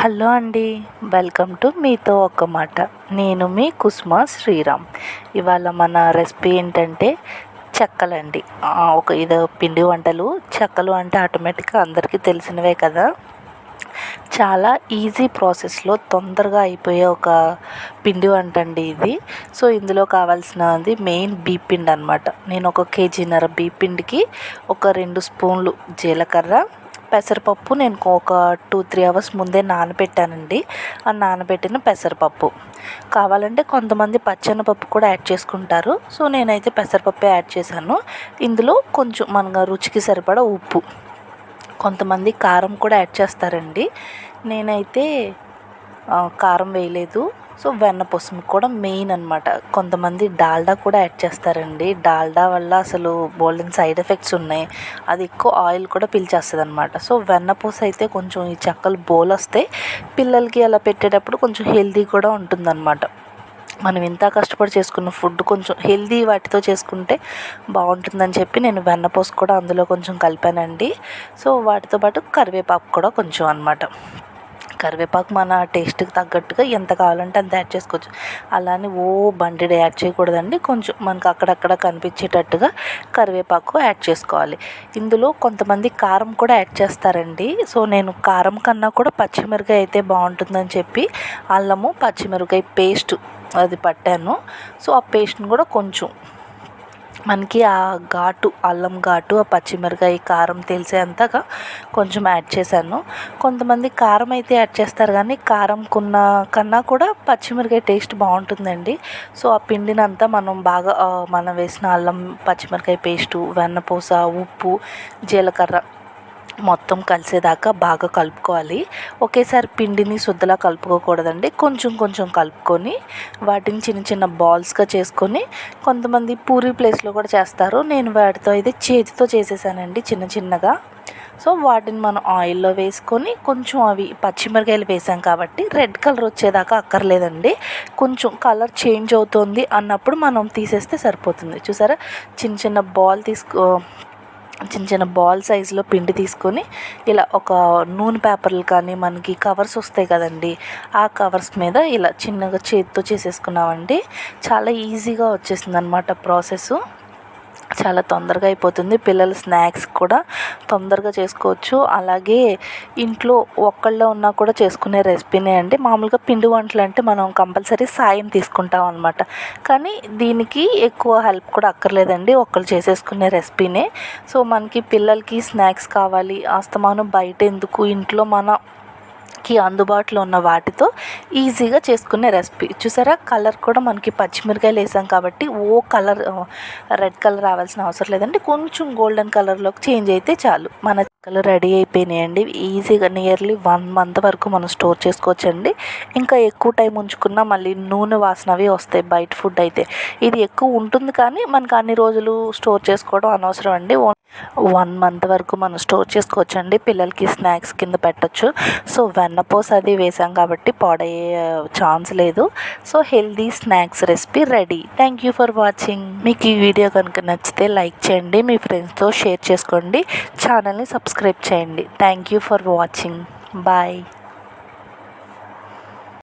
Hello అండి welcome to మీతో ఒక మాట. నేను మీ కుస్మా శ్రీరామ్. ఇవాళ మన రెసిపీ ఏంటంటే చెక్కలండి. ఒక ఇది పిండి వంటలు. చెక్కలు అంటే ఆటోమేటిక్గా అందరికీ తెలిసినవే కదా. చాలా ఈజీ ప్రాసెస్లో తొందరగా అయిపోయే ఒక పిండి వంట అండి ఇది. సో ఇందులో కావాల్సినది మెయిన్ బీపిండి అనమాట నేను ఒక కేజీన్నర బీపిండికి ఒక రెండు స్పూన్లు జీలకర్ర పెసరపప్పు నేను ఒక టూ త్రీ అవర్స్ ముందే నానబెట్టానండి. ఆ నానబెట్టిన పెసరపప్పు. కావాలంటే కొంతమంది పచ్చెనపప్పు కూడా యాడ్ చేసుకుంటారు. సో నేనైతే పెసరపప్పే యాడ్ చేశాను. ఇందులో కొంచెం మన రుచికి సరిపడా ఉప్పు. కొంతమంది కారం కూడా యాడ్ చేస్తారండి. నేనైతే కారం వేయలేదు. సో వెన్నపూస కూడా మెయిన్ అనమాట కొంతమంది డాల్డా కూడా యాడ్ చేస్తారండి. డాల్డా వల్ల అసలు బోల్డెన్ సైడ్ ఎఫెక్ట్స్ ఉన్నాయి. అది ఎక్కువ ఆయిల్ కూడా పీల్చేస్తుంది అనమాట సో వెన్నపూస అయితే కొంచెం ఈ చెక్కలు బోల్ వస్తాయి పిల్లలకి అలా పెట్టేటప్పుడు కొంచెం హెల్తీ కూడా ఉంటుందన్నమాట. మనం ఇంత కష్టపడి చేసుకున్న ఫుడ్ కొంచెం హెల్దీ వాటితో చేసుకుంటే బాగుంటుందని చెప్పి నేను వెన్నపూస కూడా అందులో కొంచెం కలిపానండి. సో వాటితో పాటు కరివేపాకు కూడా కొంచెం అనమాట కరివేపాకు మన టేస్ట్కి తగ్గట్టుగా ఎంత కావాలంటే అంత యాడ్ చేసుకోవచ్చు. అలానే ఓ బండిడ్ యాడ్ చేయకూడదండి. కొంచెం మనకు అక్కడక్కడ కనిపించేటట్టుగా కరివేపాకు యాడ్ చేసుకోవాలి. ఇందులో కొంతమంది కారం కూడా యాడ్ చేస్తారండి. సో నేను కారం కన్నా కూడా పచ్చిమిరకాయ అయితే బాగుంటుందని చెప్పి అల్లము పచ్చిమిరకాయ పేస్ట్ అది పట్టాను. సో ఆ పేస్ట్ని కూడా కొంచెం మనకి ఆ ఘాటు అల్లం ఘాటు ఆ పచ్చిమిరకాయ కారం తెలిసేంతగా కొంచెం యాడ్ చేశాను. కొంతమంది కారం అయితే యాడ్ చేస్తారు కానీ కారం కున్న కన్నా కూడా పచ్చిమిరకాయ టేస్ట్ బాగుంటుందండి. సో ఆ పిండినంతా మనం బాగా మనం వేసిన అల్లం పచ్చిమిరకాయ పేస్టు వెన్నపూస ఉప్పు జీలకర్ర మొత్తం కలిసేదాకా బాగా కలుపుకోవాలి. ఒకేసారి పిండిని శుద్ధలా కలుపుకోకూడదండి. కొంచెం కొంచెం కలుపుకొని వాటిని చిన్న చిన్న బాల్స్గా చేసుకొని కొంతమంది పూరి ప్లేస్లో కూడా చేస్తారు. నేను వాటితో అయితే చేతితో చేసేసానండి చిన్న చిన్నగా. సో వాటిని మనం ఆయిల్లో వేసుకొని కొంచెం అవి పచ్చిమిరకాయలు వేసాం కాబట్టి రెడ్ కలర్ వచ్చేదాకా అక్కర్లేదండి. కొంచెం కలర్ చేంజ్ అవుతుంది అన్నప్పుడు మనం తీసేస్తే సరిపోతుంది. చూసారా? చిన్న చిన్న బాల్ తీసుకో చిన్న చిన్న బాల్ సైజులో పిండి తీసుకొని ఇలా ఒక నూనె పేపర్లు కానీ మనకి కవర్స్ వస్తాయి కదండి ఆ కవర్స్ మీద ఇలా చిన్నగా చేతితో చేసేసుకున్నామండి. చాలా ఈజీగా వచ్చేసింది అనమాట ప్రాసెస్. చాలా తొందరగా అయిపోతుంది. పిల్లల స్నాక్స్ కూడా తొందరగా చేసుకోవచ్చు. అలాగే ఇంట్లో ఒక్కళ్ళే ఉన్నా కూడా చేసుకునే రెసిపీనే అండి. మామూలుగా పిండి వంటలు అంటే మనం కంపల్సరీ సాయం తీసుకుంటాం అనమాట కానీ దీనికి ఎక్కువ హెల్ప్ కూడా అక్కర్లేదండి. ఒక్కళ్ళు చేసేసుకునే రెసిపీనే. సో మనకి పిల్లలకి స్నాక్స్ కావాలి. ఆస్తమానం బయట ఎందుకు? ఇంట్లో మన కి అందుబాటులో ఉన్న వాటితో ఈజీగా చేసుకునే రెసిపీ. చూసారా? కలర్ కూడా మనకి పచ్చిమిరకాయలు వేసాం కాబట్టి ఓ కలర్ రెడ్ కలర్ రావాల్సిన అవసరం లేదండి. కొంచెం గోల్డెన్ కలర్లోకి చేంజ్ అయితే చాలు. మన కలర్ రెడీ అయిపోయినాయండి. ఈజీగా నియర్లీ వన్ మంత్ వరకు మనం స్టోర్ చేసుకోవచ్చండి. ఇంకా ఎక్కువ టైం ఉంచుకున్నా మళ్ళీ నూనె వాసనవి వస్తాయి బయట ఫుడ్ అయితే. ఇది ఎక్కువ ఉంటుంది కానీ మనకు అన్ని రోజులు స్టోర్ చేసుకోవడం అనవసరం అండి. వన్ మంత్ వరకు మనం స్టోర్ చేసుకోవచ్చండి. పిల్లలకి స్నాక్స్ కింద పెట్టచ్చు. సో వెన్నపోస్ అది వేసాం కాబట్టి పాడయ్యే ఛాన్స్ లేదు. So healthy snacks recipe ready. Thank you for watching మీకు ఈ వీడియో కనుక నచ్చితే లైక్ చేయండి. మీ ఫ్రెండ్స్తో షేర్ చేసుకోండి. ఛానల్ని సబ్స్క్రైబ్ చేయండి. Thank you for watching bye